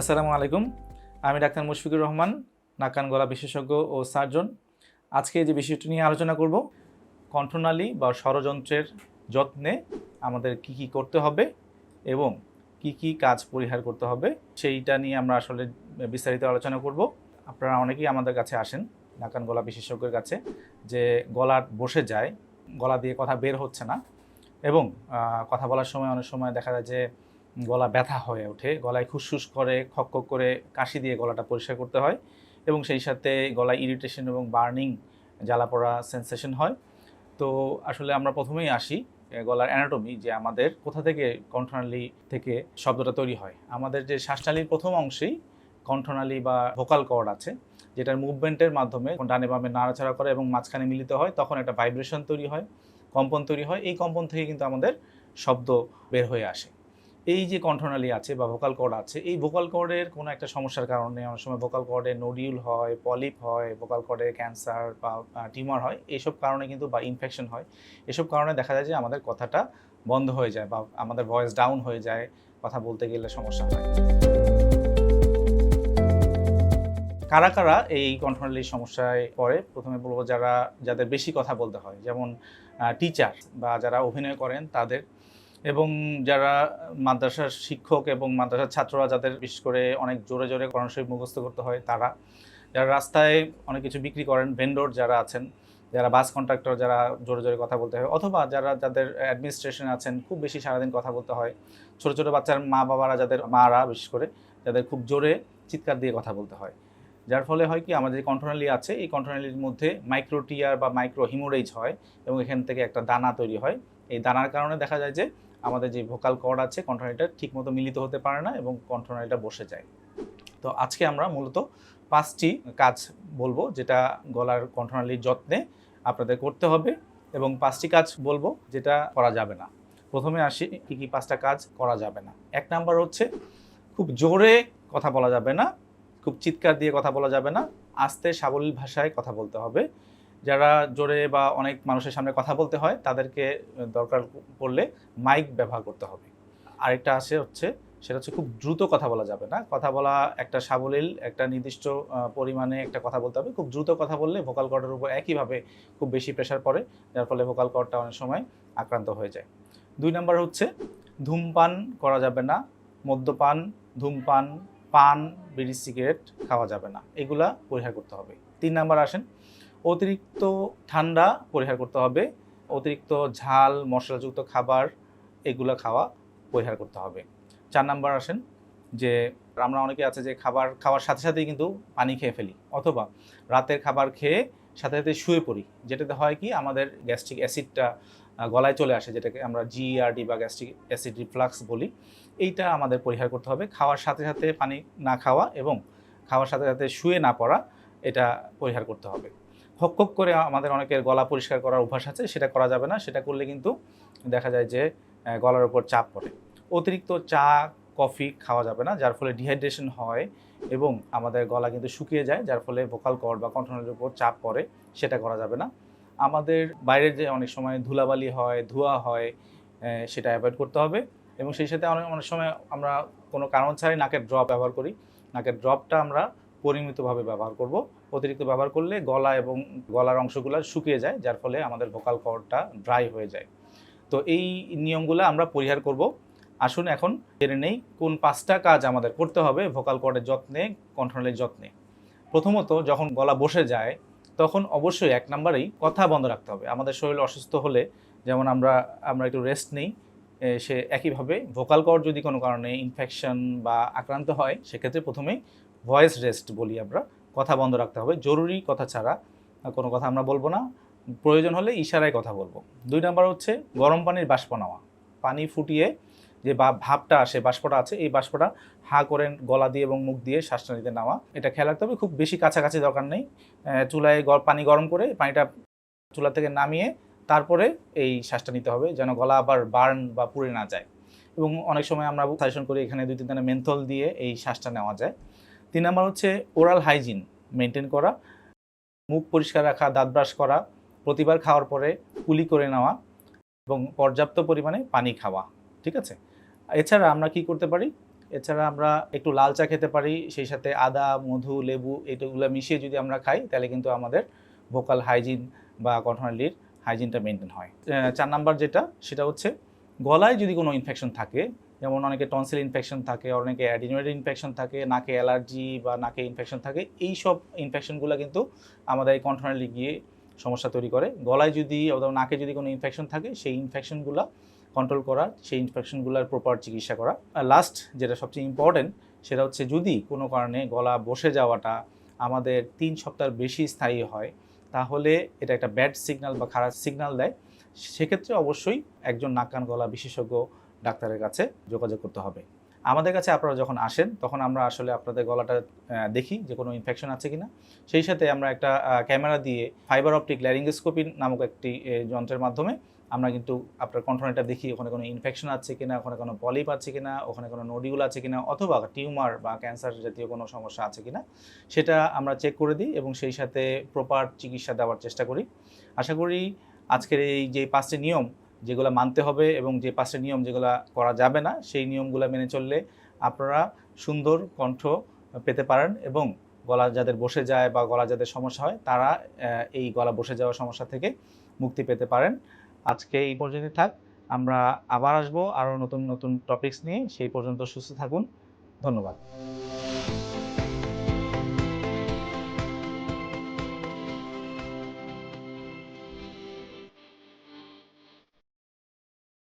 আসসালামু আলাইকুম। আমি ডাক্তার মুশফিকুর রহমান নাকান গলা বিশেষজ্ঞ ও সার্জন। আজকে যে বিষয়টি নিয়ে আলোচনা করব, কণ্ঠনালী বা ষড়যন্ত্রের যত্নে আমাদের কি কি করতে হবে এবং কি কি কাজ পরিহার করতে হবে, সেইটা নিয়ে আমরা আসলে বিস্তারিত আলোচনা করব। আপনারা অনেকেই আমাদের কাছে আসেন নাকান গলা বিশেষজ্ঞের কাছে, যে গলা বসে যায়, গলা দিয়ে কথা বের হচ্ছে না এবং কথা বলার সময় অনেক সময় দেখা যায় যে গলা ব্যথা হয়ে ওঠে, গলায় খুসখুস করে, খক করে কাশি দিয়ে গলাটা পরিষ্কার করতে হয় এবং সেই সাথে গলায় ইরিটেশন এবং বার্নিং জ্বালা পড়া সেন্সেশন হয়। তো আসলে আমরা প্রথমেই আসি গলার অ্যানাটমি যে আমাদের কোথা থেকে কণ্ঠনালী থেকে শব্দটা তৈরি হয়। আমাদের যে শ্বাসনালীর প্রথম অংশেই কণ্ঠনালী বা ভোকাল কর্ড আছে, যেটার মুভমেন্টের মাধ্যমে ডানে বামে নাড়াচাড়া করে এবং মাঝখানে মিলিত হয়, তখন একটা ভাইব্রেশন তৈরি হয়, কম্পন তৈরি হয়। এই কম্পন থেকে কিন্তু আমাদের শব্দ বের হয়ে আসে। এই যে কণ্ঠনালী আছে বা ভোকাল কর্ড আছে, এই ভোকাল কর্ডের কোনো একটা সমস্যার কারণে অনেক সময় ভোকাল কর্ডে নোডিউল হয় পলিপ হয় ভোকাল কর্ডে ক্যান্সার বা টিউমার হয় এইসব কারণে কিন্তু বা ইনফেকশন হয়। এসব কারণে দেখা যায় যে আমাদের কথাটা বন্ধ হয়ে যায় বা আমাদের ভয়েস ডাউন হয়ে যায়, কথা বলতে গেলে সমস্যা হয়। কারা কারা এই কণ্ঠনালীর সমস্যায় পড়ে? প্রথমে বলব যারা, যাদের বেশি কথা বলতে হয়, যেমন টিচার বা যারা অভিনয় করেন তাদের। এবং যারা মাদ্রাসার শিক্ষক এবং মাদ্রাসার ছাত্ররা যাদের বিশেষ করে অনেক জোরে জোরে কোরআন মুখস্থ করতে হয় তারা, যারা রাস্তায় অনেক কিছু বিক্রি করেন ভেন্ডর যারা আছেন, যারা বাস কন্ট্রাক্টর যারা জোরে জোরে কথা বলতে হয় অথবা যারা যাদের অ্যাডমিনিস্ট্রেশন আছেন, খুব বেশি সারাদিন কথা বলতে হয়, ছোট ছোট বাচ্চার মা বাবারা যাদের, মারা বিশেষ করে, যাদের খুব জোরে চিৎকার দিয়ে কথা বলতে হয়। যার ফলে হয় কি আমাদের কণ্ঠনালী আছে, এই কণ্ঠনালীর মধ্যে মাইক্রোটিয়ার বা মাইক্রো হিমোরেজ হয় এবং এখান থেকে একটা দানা তৈরি হয়। এই দানার কারণে দেখা যায় যে আমাদের যে ভোকাল কর্ড আছে কণ্ঠনালীটা ঠিকমতো মিলিত হতে পারে না এবং কণ্ঠনালীটা বসে যায়। তো আজকে আমরা মূলত পাঁচটি কাজ বলব যেটা গলার কণ্ঠনালীর যত্নে আপনাদের করতে হবে এবং পাঁচটি কাজ বলব যেটা করা যাবে না। প্রথমে আসি কী কী পাঁচটা কাজ করা যাবে না। এক নাম্বার হচ্ছে খুব জোরে কথা বলা যাবে না, খুব চিৎকার দিয়ে কথা বলা যাবে না, আস্তে সাবলীল ভাষায় কথা বলতে হবে। যারা জোরে বা অনেক মানুষের সামনে কথা বলতে হয়, তাদেরকে দরকার পড়লে মাইক ব্যবহার করতে হবে। আরেকটা আছে হচ্ছে, সেটা হচ্ছে খুব দ্রুত কথা বলা যাবে না। কথা বলা একটা সাবলীল, একটা নির্দিষ্ট পরিমাণে একটা কথা বলতে হবে। খুব দ্রুত কথা বললে ভোকাল কর্ডের উপর একইভাবে খুব বেশি প্রেশার পড়ে, যার ফলে ভোকাল কর্ডটা অনেক সময় আক্রান্ত হয়ে যায়। দুই নম্বর হচ্ছে, ধূমপান করা যাবে না। মদ্যপান, ধূমপান, পান, বিড়ি সিগারেট খাওয়া যাবে না। এগুলা পরিহার করতে হবে। তিন নাম্বার আসেন অতিরিক্ত ঠান্ডা পরিহার করতে হবে। অতিরিক্ত ঝাল, মশলাযুক্ত খাবার, এগুলো খাওয়া পরিহার করতে হবে। চার নাম্বার আসেন যে, আমরা অনেকে আছে যে, খাবার খাওয়ার সাথে সাথেই কিন্তু পানি খেয়ে ফেলি। অথবা রাতের খাবার খেয়ে সাথে সাথে শুয়ে পড়ি। যেটাতে হয় কি, আমাদের গ্যাস্ট্রিক অ্যাসিডটা গলায় চলে আসে, যেটাকে আমরা জিআরডি বা গ্যাস্ট্রিক অ্যাসিড রিফ্লাক্স বলি। এইটা আমাদের পরিহার করতে হবে। খাওয়ার সাথে সাথে পানি না খাওয়া এবং খাওয়ার সাথে সাথে শুয়ে না পড়া, এটা পরিহার করতে হবে। হক হক করে আমাদের অনেকের গলা পরিষ্কার করার অভ্যাস আছে, সেটা করা যাবে না। সেটা করলে কিন্তু দেখা যায় যে গলার উপর চাপ পড়ে। অতিরিক্ত চা, কফি খাওয়া যাবে না, যার ফলে ডিহাইড্রেশন হয় এবং আমাদের গলা কিন্তু শুকিয়ে যায়, যার ফলে ভোকাল কর্ড বা কণ্ঠনালীর উপর চাপ পড়ে, সেটা করা যাবে না। আমাদের বাইরের যে অনেক সময় ধুলাবালি হয়, ধোঁয়া হয় সেটা অ্যাভয়েড করতে হবে এবং সেই সাথে অনেক অনেক সময় আমরা কোনো কারণ ছাড়াই নাকের ড্রপ ব্যবহার করি। নাকের ড্রপটা আমরা পরিমিতভাবে ব্যবহার করব। অতিরিক্ত ব্যবহার করলে গলা এবং গলার অংশগুলো শুকিয়ে যায়, যার ফলে আমাদের ভোকাল কর্ডটা ড্রাই হয়ে যায়। তো এই নিয়মগুলো আমরা পরিহার করব। আসুন এখন জেনে নেই কোন পাঁচটা কাজ আমাদের করতে হবে ভোকাল কর্ডের যত্নে কণ্ঠনালীর যত্নে। প্রথমত, যখন গলা বসে যায়, তখন অবশ্যই এক নম্বরেই কথা বন্ধ রাখতে হবে। আমাদের শরীর অসুস্থ হলে, যেমন আমরা আমরা একটু রেস্ট নেই সে একইভাবে ভোকাল কর্ড যদি কোনো কারণে ইনফেকশন বা আক্রান্ত হয়, সেক্ষেত্রে প্রথমেই ভয়েস রেস্ট বলি আমরা। কথা বন্ধ রাখতে হবে। জরুরি কথা ছাড়া কোনো কথা আমরা বলব না। প্রয়োজন হলে ইশারায় কথা বলব। দুই নম্বর হচ্ছে গরম পানির বাষ্প নেওয়া। পানি ফুটিয়ে যে ভাবটা আসে, বাষ্পটা আছে, এই বাষ্পটা হা করে গলা দিয়ে এবং মুখ দিয়ে শ্বাসটা নিতে নেওয়া। এটা খেয়াল রাখতে হবে। খুব বেশি কাছাকাছি দরকার নেই। চুলায় পানি গরম করে পানিটা চুলা থেকে নামিয়ে তারপরে এই শ্বাসটা নিতে হবে যেন গলা আবার বার্ন বা পুড়ে না যায়। এবং অনেক সময় আমরা সাজেশন করি এখানে দুই তিন দানা মেন্থল দিয়ে এই শ্বাসটা নেওয়া যায়। তিন নম্বর হচ্ছে ওরাল হাইজিন মেনটেন করা, মুখ পরিষ্কার রাখা, দাঁত ব্রাশ করা, প্রতিবার খাওয়ার পরে কুলি করে নেওয়া এবং পর্যাপ্ত পরিমাণে পানি খাওয়া, ঠিক আছে? এছাড়া আমরা কি করতে পারি? এছাড়া আমরা একটু লাল চা খেতে পারি, সেই সাথে আদা, মধু, লেবু এগুলো মিশিয়ে যদি আমরা খাই, তাহলে কিন্তু আমাদের ভোকাল হাইজিন বা কণ্ঠনালীর হাইজিনটা মেনটেন হয়। চার নাম্বার যেটা, সেটা হচ্ছে গলায় যদি কোনো ইনফেকশন থাকে, যেমন অনেকে টনসিল ইনফেকশন থাকে, অনেকে অ্যাডিনোয়েড ইনফেকশন থাকে, নাকে অ্যালার্জি বা নাকে ইনফেকশন থাকে এই সব ইনফেকশনগুলো কিন্তু আমাদের এই কণ্ঠনালী গিয়ে সমস্যা তৈরি করে। গলায় যদি অথবা নাকে যদি কোনো ইনফেকশন থাকে, সেই ইনফেকশনগুলো কন্ট্রোল করা, সেই ইনফেকশনগুলোর প্রপার চিকিৎসা করা। আর লাস্ট যেটা সবচেয়ে ইম্পর্টেন্ট সেটা হচ্ছে যদি কোনো কারণে গলা বসে যাওয়াটা আমাদের তিন সপ্তাহের বেশি স্থায়ী হয় তাহলে এটা একটা ব্যাড সিগনাল বা খারাপ সিগনাল দেয়। সেক্ষেত্রে অবশ্যই একজন নাক কান গলা বিশেষজ্ঞ ডাক্তারের কাছে যোগাযোগ করতে হবে। আমাদের কাছে আপনারা যখন আসেন, তখন আমরা আসলে আপনাদের গলাটা দেখি যে কোনো ইনফেকশন আছে কি না সেই সাথে আমরা একটা ক্যামেরা দিয়ে ফাইবার অপটিক ল্যারিঙ্গোস্কোপি নামক একটি যন্ত্রের মাধ্যমে আমরা কিন্তু আপনার কন্ট্রোলটা দেখি, ওখানে কোনো ইনফেকশন আছে কিনা, ওখানে কোনো পলিপ আছে কিনা, ওখানে কোনো নোডিউল আছে কিনা, অথবা টিউমার বা ক্যান্সার জাতীয় কোনো সমস্যা আছে কিনা, সেটা আমরা চেক করে দিই এবং সেই সাথে প্রপার চিকিৎসা দেওয়ার চেষ্টা করি। আশা করি আজকের এই যে পাঁচটি নিয়ম যেগুলো মানতে হবে এবং যে পাঁচটি নিয়ম যেগুলো করা যাবে না, সেই নিয়মগুলো মেনে চললে আপনারা সুন্দর কণ্ঠ পেতে পারেন এবং গলা যাদের বসে যায় বা গলা যাদের সমস্যা হয়, তারা এই গলা বসে যাওয়ার সমস্যা থেকে মুক্তি পেতে পারেন। আজকে এই পর্যন্ত থাক। আমরা আবার আসব আরও নতুন নতুন টপিকস নিয়ে। সেই পর্যন্ত সুস্থ থাকুন। ধন্যবাদ।